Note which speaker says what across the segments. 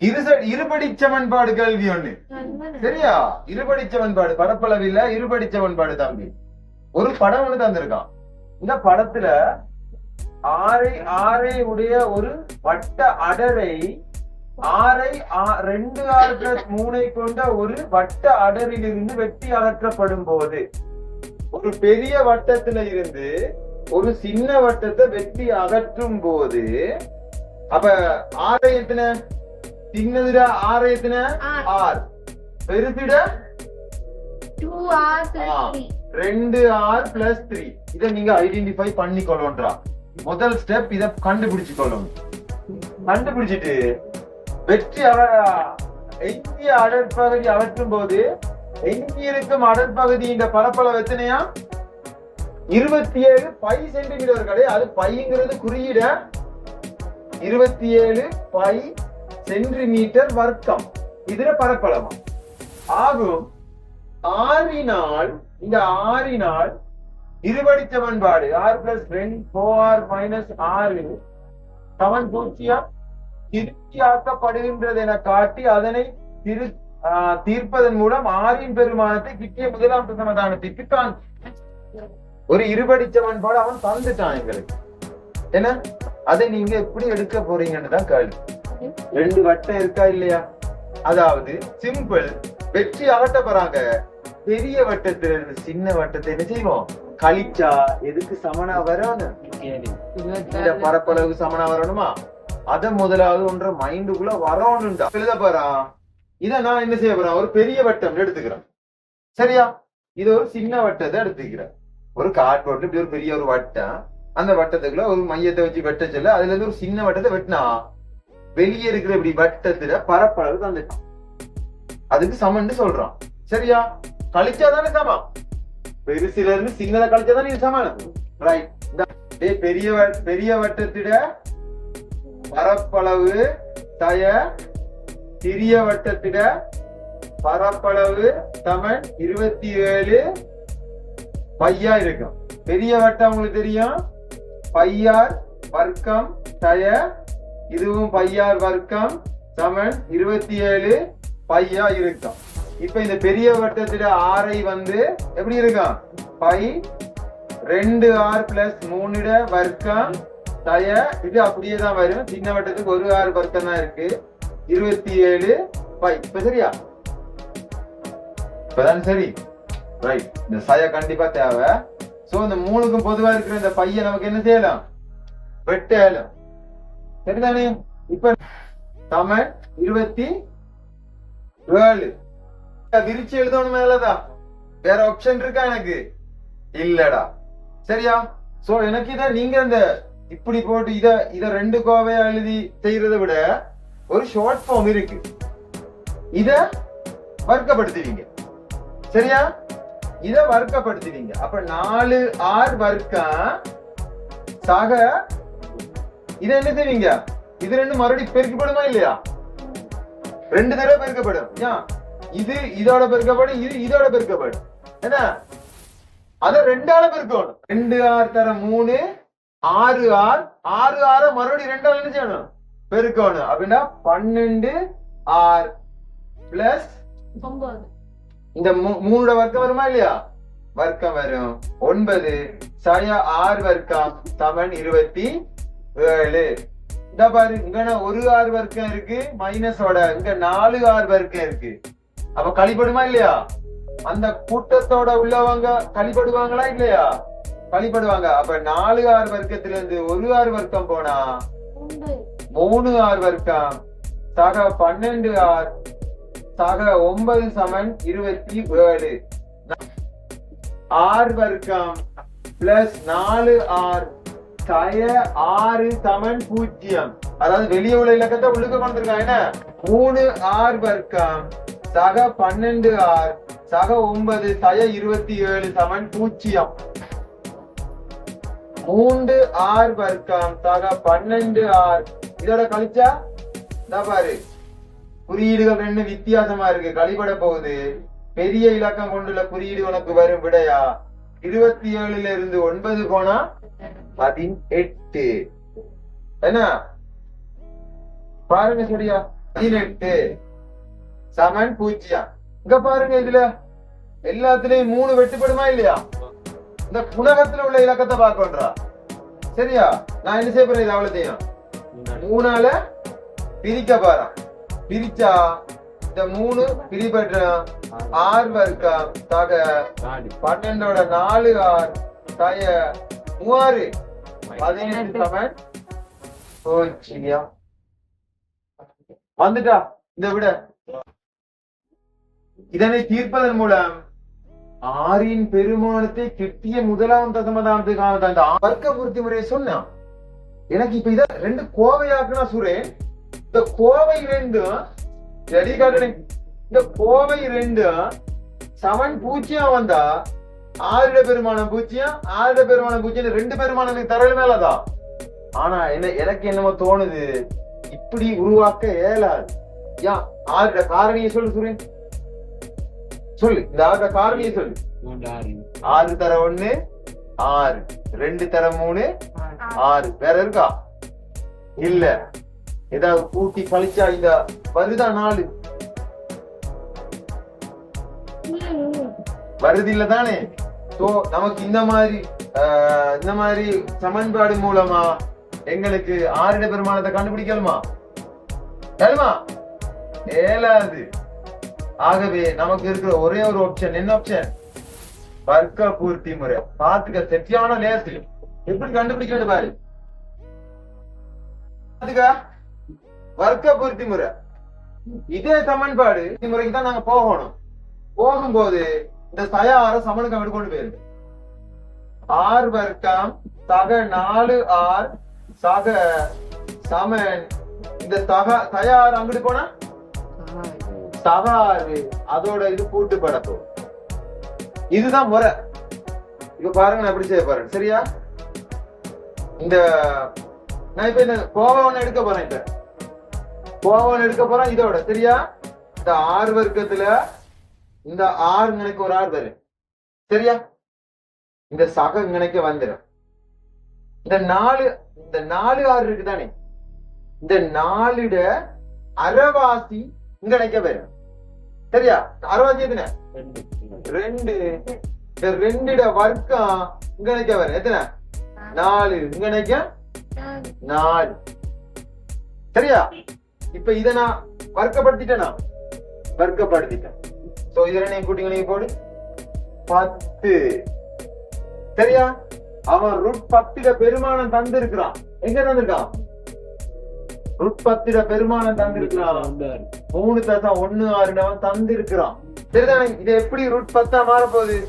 Speaker 1: இருச இருபடி சமன்பாடு கேள்வி ஒண்ணு. சரியா? இருபடி சமன்பாடு பரப்பளவில்ல இருபடி சமன்பாடு தம்பி. ஒரு படம் ஒண்ணு தந்திருக்கான். இந்த படத்துல ஆரை ஆரை உடைய ஒரு வட்ட அடரை ஆரை ரெண்டு ஆறு மூனை கொண்ட ஒரு வட்ட அடரிலிருந்து வெட்டி அகற்றப்படும் போது ஒரு பெரிய வட்டத்துல இருந்து ஒரு சின்ன வட்டத்தை வெட்டி அகற்றும் போது அப்ப ஆரை எத்தனை? ஆர் பெருசிட
Speaker 2: டூ ஆர்
Speaker 1: ஆ. ரெண்டு ஆர் பிளஸ் த்ரீ இதை நீங்க ஐடென்டிஃபை பண்ணிக்கொள்ளன்றா முதல் ஸ்டெப் இத கண்டுபிடிச்சு கொள்ளணும் கண்டுபிடிச்சிட்டு வெற்றி எஞ்சிய அடற்பகுதி அகற்றும் போது எஞ்சி இருக்கும் அடற்பகுதியின் பரப்பளவு எத்தனையா இருபத்தி ஏழு பை சென்டிமீட்டர்களே அது பைங்கிறது குறியீட இருபத்தி ஏழு பை சென்டிமீட்டர் வர்க்கம். இதுல பரப்பளவா. ஆகும். ஆறினால் இந்த ஆறினால் இருபடி சமன்பாடு ஆர் பிளஸ் ரெண்டு ஃபோர் ஆர் மைனஸ் ஆறு. சமன் பூஜ்ஜியம் திருப்தியாக்கப்படுகின்றது என காட்டி அதனை திரு தீர்ப்பதன் மூலம் ஆறின் பெருமானத்தை கிட்டிய முதலாம் சமாதானத்திற்கு தான் ஒரு இருபடி சமன்பாடு அவன் தந்துட்டான் எங்களுக்கு. என்ன? அதை நீங்க எப்படி எடுக்க போறீங்கன்னு தான் கேள்வி. ரெண்டு வட்டம் இருக்கா இல்லையா? அதாவது சிம்பிள் வெற்றி அகட்ட போறாங்க. பெரிய வட்டத்துல இருந்து சின்ன வட்டத்தை என்ன செய்வோம்? கழிச்சா எதுக்கு சமனா வரணும் இந்த பரப்பளவு சமனா வரணுமா? அத முதலாவது ஒன்ற மைண்டுக்குள்ள வரணும்டா. எழுத போறான். இத நான் என்ன செய்ய போறேன்? ஒரு பெரிய வட்டம் எடுத்துக்கிறேன். சரியா? இது ஒரு சின்ன வட்டத்தை எடுத்துக்கிறேன். ஒரு கார்ட்போர்ட்ல இப்படி ஒரு பெரிய ஒரு வட்டம். அந்த வட்டத்துக்குள்ள ஒரு மையத்தை வச்சு வெட்ட சொல்ல அதுல இருந்து ஒரு சின்ன வட்டத்தை வெட்டினா வெளியே இருக்கிற இப்படி வட்டத்துல பரப்பளவு தந்துட்டான் அதுக்கு சமன்னு சொல்றான். சரியா? கழிச்சாதானே சமம். பெருசுல இருந்து சின்னத கழிச்சாதான் இது சமம். ரைட் பெரிய வ- பெரிய வட்டத்திட பரப்பளவு தய சிறிய வட்டத்திட பரப்பளவு சமன் இருபத்தி ஏழு பையா இருக்கும். பெரிய வட்டம் உங்களுக்கு தெரியும்? பையார் வர்க்கம் தய இதுவும் பையார் வர்க்கம் சமன் இருபத்தி ஏழு பையா இருக்கும். இப்ப இந்த பெரிய வட்டத்துல ஆரை வந்து எப்படி இருக்கும்? பை ரெண்டு ஆர் பிளஸ் மூணுட வர்க்கம் தய இது அப்படியே தான் வரும். சின்ன வட்டத்துக்கு ஒரு ஆறு வர்க்கம் தான் இருக்கு. இருபத்தி ஏழு பை. இப்ப சரியா? இப்பதான் சரி. ரைட் இந்த சய கண்டிப்பா தேவை. சோ இந்த மூணுக்கும் பொதுவா இருக்கிற இந்த பையன் நமக்கு என்ன செய்யலாம்? வெட்டலாம். சரிதானே? இப்ப தமிழ் இருபத்தி ஏழு. விரிச்சு எழுதணும் மேலதான் வேற ஆப்ஷன் இருக்கா எனக்கு? இல்லடா. சரியா? சோ எனக்கு இத நீங்க இந்த இப்படி போட்டு இத இத ரெண்டு கோவையா எழுதி செய்யறதை விட ஒரு ஷார்ட் ஃபார்ம் இருக்கு. இத வர்க்கப்படுத்துவீங்க. சரியா? இத வர்க்கப்படுத்துவீங்க. அப்ப நாலு ஆர் வர்க்கம் சக இத என்ன செய்வீங்க? இது ரெண்டு மறுபடியும் பெருக்கப்படுமா இல்லையா? ரெண்டு தடவை பெருக்கப்படும். ஏன் இது இதோட பெருக்கப்படும் இது இதோட பெருக்கப்படும். என்ன? அத ரெண்டால பெருக்கணும். ரெண்டு ஆறு தர மூணு ஆறு ஆர் ஆறு ஆற மறுபடியும் ரெண்டால என்ன செய்யணும்? பெருக்கணும். அப்படின்னா பன்னெண்டு ஆர் பிளஸ் இந்த மூணோட வர்க்கம் வருமா இல்லையா? வர்க்கம் வரும். ஒன்பது சய ஆறு வர்க்கம். சமன் இருபத்தி ஏழு இந்த பாரு இங்க ஒரு ஆறு வர்க்கம் இருக்கு மைனஸோட இங்க நாலு ஆறு வர்க்கம் இருக்கு. அப்ப கழிப்படுமா இல்லையா? அந்த கூட்டத்தோட உள்ளவங்க கழிப்படுவாங்களா இல்லையா? கழிப்படுவாங்க. அப்ப நாலு ஆறு வர்க்கத்துல இருந்து ஒரு ஆறு வர்க்கம் போனா மூணு ஆறு வர்க்கம் சக பன்னெண்டு ஆர் சக ஒன்பது சமன் இருபத்தி ஏழு. ஆறு வர்க்கம் பிளஸ் நாலு ஆர் சய ஆறு தமன் பூஜ்ஜியம் அதாவது வெளியே உள்ள இலக்கத்தை உள்ளுக்கு கொண்டிருக்காங்க என்ன? மூணு ஆர் வர்க்கம் சக பன்னெண்டு ஆர் சக ஒன்பது சய இருபத்தி ஏழு சமன் பூஜ்ஜியம் மூன்று ஆர் வர்க்கம் சக பன்னெண்டு ஆர். இதோட கழிச்சா? இதா பாரு. குறியீடுகள் ரெண்டு வித்தியாசமா இருக்கு. கழிபட போகுது. பெரிய இலக்கம் கொண்டுள்ள குறியீடு உனக்கு வரும் விடையா? இருபத்தி ஏழுல இருந்து ஒன்பது போனா பதினெட்டு. என்ன? பாருங்க சரியா. பதினெட்டு. சமன் பூஜ்ஜியம். இங்க பாருங்க இதுல. எல்லாத்துலயும் மூணு வெட்டுப்படுமா இல்லையா? இந்த குணகத்துல உள்ள இலக்கத்தை பார்க்கன்றா சரியா? நான் என்ன செய்ய போறேன்? இது அவ்வளோத்தையும் மூணால பிரிக்க பாரு பிரிச்சா இந்த மூணு பிரிபற்ற ஆறு வர்க்கம் தக பன்னெண்டோட நாலு ஆறு தய மூவாறு. பதினெட்டு சமன். பூஜ்ஜியம் வந்துட்டா? இதை விட. இதனை தீர்ப்பதன் மூலம் ஆறின் பெருமானத்தை கிட்டிய முதலாம் தசமதானத்துக்கான அந்த வர்க்க பூர்த்தி முறையை சொன்னான் எனக்கு இப்ப இத ரெண்டு கோவையாக்குனா சுரேன் இந்த கோவை ரெண்டும் ரெடி இந்த கோவை ரெண்டும் சமன் பூஜ்ஜியம் வந்தா ஆறுட பெருமானம் பூஜ்ஜியம் ஆறுட பெருமானம் பூஜ்ஜியம் ரெண்டு பெருமானம் எனக்கு தரல மேலதான் ஆனா என்ன எனக்கு என்னமோ தோணுது இப்படி உருவாக்க இயலாது யா ஆறுட காரணியை சொல்லு சுரேன் சொல்லு இந்த ஆறுட காரணியை சொல்லு ஆறு தர ஒண்ணு ஆறு ரெண்டு தர மூணு ஆறு வேற இருக்கா இல்ல ஏதாவது கூட்டி கழிச்சா இந்த வருதா நாலு வருது இல்ல தானே சோ நமக்கு இந்த மாதிரி ஆஹ், இந்த மாதிரி சமன்பாடு மூலமா எங்களுக்கு ஆறிட பெருமானத்தை கண்டுபிடிக்கலுமா ஏழுமா ஏலாது. ஆகவே நமக்கு இருக்கிற ஒரே ஒரு ஆப்ஷன் என்ன ஆப்ஷன் வர்க்க பூர்த்தி முறை. பாத்துக்க செட்டியான நேரத்தில் எப்படி கண்டுபிடிக்கிறது பாரு. பாத்துக்க வர்க்க பூர்த்தி முறை. இதே சமன்பாடு முறைக்கு தான் நாங்க போகணும். போகும்போது இந்த சயார சமனுக்கு அப்படி கொண்டு போயிருக்கு. ஆர் வர்க்கம் சக நாலு ஆர் சக சமன். இந்த சக சயார் அங்கிட்டு போனா? சகாறு. அதோட இது கூட்டு படத்தும் இதுதான் முறை. இப்ப பாருங்க நான் எப்படி செய்ய போறேன். சரியா? இந்த நான் இப்ப இந்த கோவம் ஒண்ணு எடுக்க போறேன் இப்ப. கோவம் எடுக்க போறேன் இதோட சரியா? இந்த ஆறு வர்க்கத்துல இந்த ஆறு நினைக்க ஒரு ஆறு வரும் சரியா? இந்த சக நினைக்க வந்துடும் இந்த நாலு இந்த நாலு ஆறு இருக்கு தானே இந்த நாலுட அரைவாசி இங்க நினைக்க வரும் சரியா? அரைவாசி எத்தனை? ரெண்டு. இந்த ரெண்டுட வர்க்கம் இங்க நினைக்க வரும் எத்தனை? நாலு. இங்க நினைக்க நாலு. சரியா? இப்ப இத நான் வர்க்கப்படுத்திட்டேனா வர்க்கப்படுத்திட்டேன் சோ இதுல நீ கூட்டிங்க நீங்க போடு. பத்து. சரியா? அவன் ருட் பத்திர பெருமானம் தந்திருக்கிறான். எங்க தந்திருக்கான்? ருட் பத்திர பெருமானம் தந்திருக்கிறான். மூணு தசம் ஒண்ணு ஆறுன்னு அவன் தந்திருக்கிறான். சரிதானே? இது எப்படி ரூட் பத்தா மாற போகுது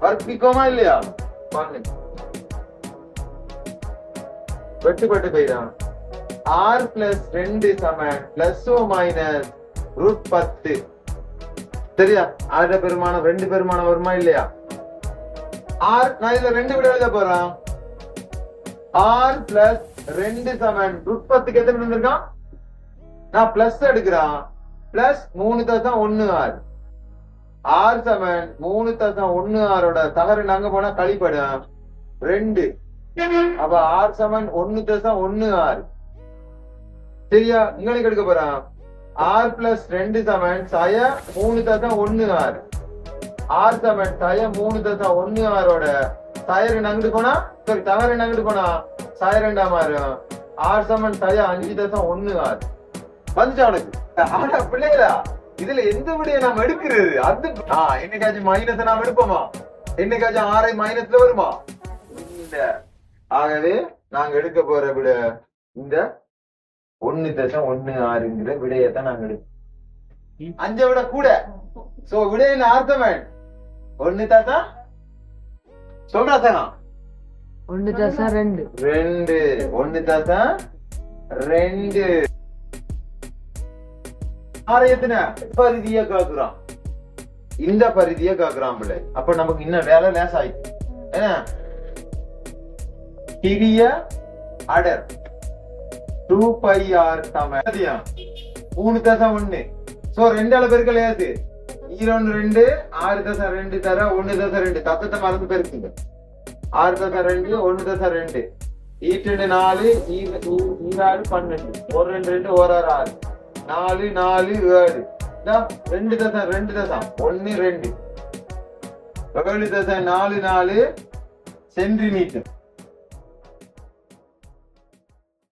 Speaker 1: வர்ப்பிக்கோமா இல்லையா? பாருங்க. வெட்டுப்பட்டு போயிடான் ஆர் பிளஸ் ரெண்டு சம பிளஸ் ஓ மைனஸ் ரூட் பத்து. சரியா? ஆறு பெருமானம் ரெண்டு பெருமானம் வருமா இல்லையா? ஆர் நான் இதுல ரெண்டு விட எழுத போறேன். ஆர் பிளஸ் ரெண்டு சமன் ரூட் பத்துக்கு எத்தனை வந்திருக்கான் நான் பிளஸ் எடுக்கிறான். பிளஸ் மூணு தசம் ஒன்னு ஆறு ஆறு சமன் மூணு தசம் ஒன்னு ஆறோட தகர நாங்க போனா கழிப்படும். ரெண்டு. அப்ப ஆறு சமன் ஒன்னு தசம் ஒன்னு ஆறு சரியா? இங்கே எடுக்க போறான் ஆர் பிளஸ் ரெண்டு சமன் சய மூணு தசம் ஒன்னு ஆறு ஆறு சமன் சய மூணு தசம் ஒன்னு ஆறோட சய ரெண்டு அங்கிட்டு போனா? சரி தகர ரெண்டு அங்கிட்டு போனா? சய ரெண்டாம் மாறும் ஆறு சமன் சய அஞ்சு தசம் ஒன்னு ஆறு வந்துச்சா உனக்கு ஆனா பிள்ளைகளா இதுல எந்த விடைய நாம் எடுக்கிறது? அது ஆஹ் என்னைக்காச்சும் மைனஸ் நாம் எடுப்போமா? என்னைக்காச்சும் ஆரை மைனஸ்ல வருமா? இல்ல. ஆகவே நாங்க எடுக்க போற விட இந்த ஒண்ணு தசம் ஒண்ணு ஆறுங்கிற விடையத்தான் நாங்க எடுப்போம். அஞ்சை விட கூட. சோ விடையின் அர்த்தம் ஒண்ணு தசம் சொல்றா தகம்
Speaker 3: ஒன்று தசம் ரெண்டு.
Speaker 1: ரெண்டு. ஒண்ணு தசம் ரெண்டு. ஆலயத்தின பரிதிய காக்குறான். இந்த பரிதிய காக்குறான் பிள்ளை. அப்ப நமக்கு இன்னும் வேலை லேஸ் ஆயிடுச்சு என்ன? கிரிய அடர். டூ பை ஆர் சம மூணு தசம் ஒண்ணு. சோ ரெண்டு அளவு பெருக்க லேசு ஈரோன்னு ரெண்டு ஆறு தசம் ரெண்டு தர ஒன்னு தசம் ரெண்டு. தத்தத்தை மறந்து பெருக்குங்க. ஆறு தசம் ரெண்டு ஒன்னு தசம் ரெண்டு. ஈட்டு நாலு ஈராறு பன்னெண்டு. ஒரு ரெண்டு ரெண்டு ஒரு ஆறு ஆறு. நாலு நாலு ஏழு. ரெண்டு தசம் ரெண்டு தசம் ஒன்னு ரெண்டு. ஏழு தசம் நாலு நாலு. சென்டிமீட்டர்.